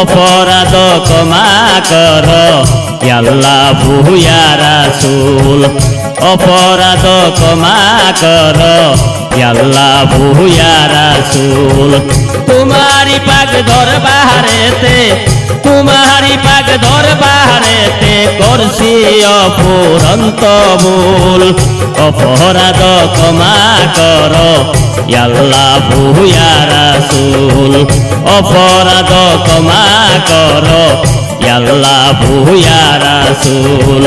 অপরাধ ক্ষমা কর। আল্লাহ ভুয়া রাসূল অপরাধ ক্ষমা কর। আল্লাহ ভুয়া রাসূল। তোমারি পাক দরবারেতে তোমারি পাক দরবারেতে করছি অপুরন্ত ভুল। অপরাধ ক্ষমা কর আল্লাহ ভুয়া রাসূল। অপরাধ ক্ষমা কর আল্লাহ ভুয়া রাসূল।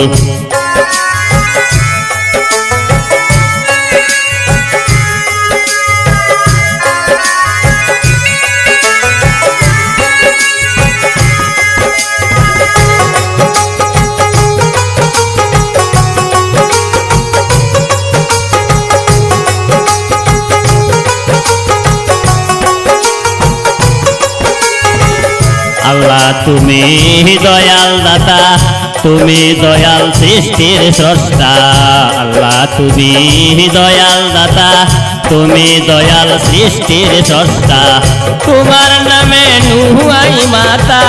আল্লাহ তুমি দয়াল দাতা, তুমি দয়াল সৃষ্টির স্রষ্টা। আল্লাহ, তুমি দয়াল দাতা, তুমি দয়াল সৃষ্টির স্রষ্টা। তোমার নামে নুহাই মাতা।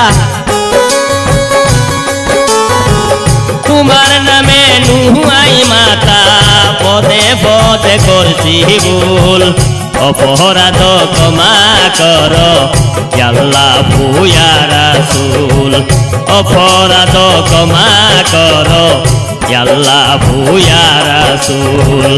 তোমার নামে নুহাই মাতা। পদে পদে করছি ভুল। অপরাধ ক্ষমা কর। আল্লাহ ভুয়া সুল অপরাধ ক্ষমা কর। আল্লাহ ভুয়া রাসূল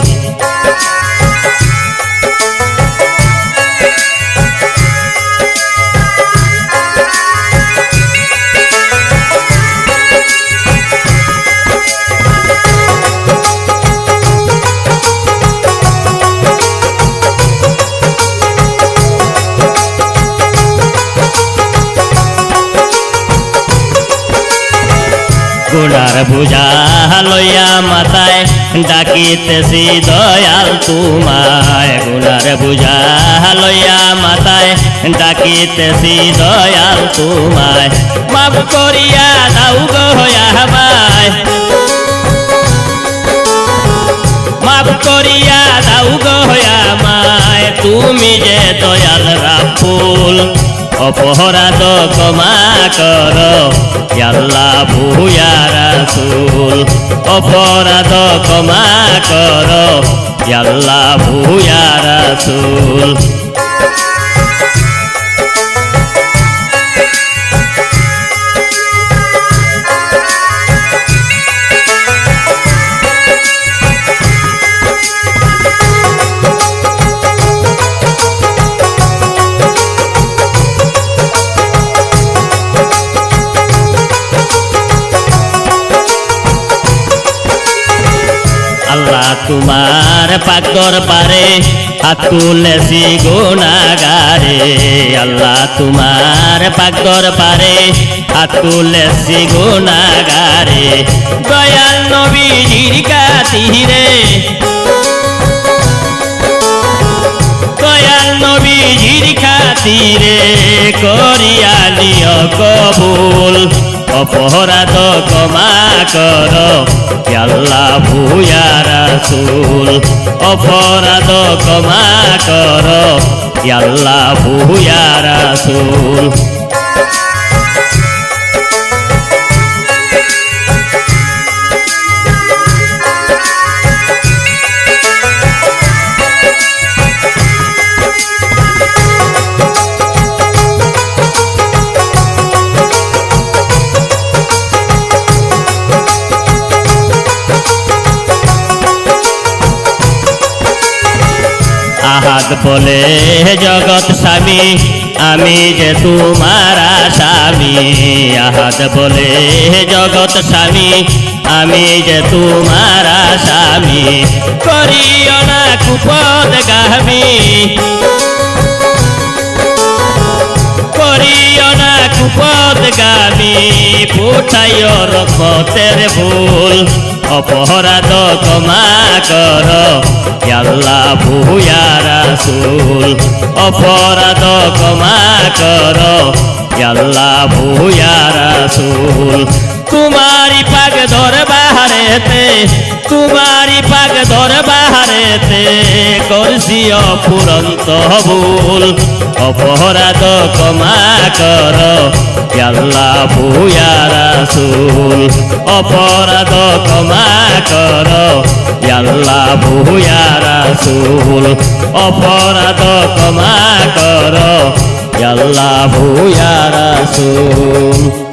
গুণার বুঝা লইয়া মাথায় ডাকিতেছি, দয়াল তোমায়। গুণার বুঝা লইয়া মাথায় ডাকিতেছি, দয়াল তোমায়। মাফ করিয়া দাও গো আমায় মাফ করিয়া দাও গো আমায় তুমি যে দয়াল রাফুল অপরাধ ক্ষমা কর। আল্লাহ ভূয়া রাসূল অপরাধ ক্ষমা কর। আল্লাহ ভূয়া রাসূল আল্লাহ তোমার পাকর পারে হাত তুলেছি গুণাগারে আল্লাহ তোমার পাকর পারে হাত তুলেছি গুণাগারে দয়াল নবীজির কাতিরে। দয়াল নবীজির খাতিরে করিয়া নিয় কবুল। অপরাধ ক্ষমা কর। আল্লাহ ভুয়া রাসূল অপরাধ ক্ষমা কর। আল্লাহ ভুয়া রাসূল আহাদ বলে জগৎ স্বামী, আমি যে তোমার স্বামী আহাদ বলে জগৎ স্বামী, আমি যে তোমার স্বামী করিও না কুপদ গামী করিও না কুপদ গামী ফুটাইও রকতের ভুল অপরাধ ক্ষমা কর। ইয়াল্লা ভুয়া রাসুল অপরাধ ক্ষমা কর। ইয়াল্লা ভুয়া রাসুল তোমারি পাগ দরবারেতে তোমারি পাগ দরবারেতে করছি অপুরন্ত ভুল অপরাধ ক্ষমা কর আল্লাহ ভুয়া রাসূল, অপরাধ ক্ষমা কর আল্লাহ ভুয়া রাসূল, অপরাধ ক্ষমা কর আল্লাহ ভুয়া রাসূল।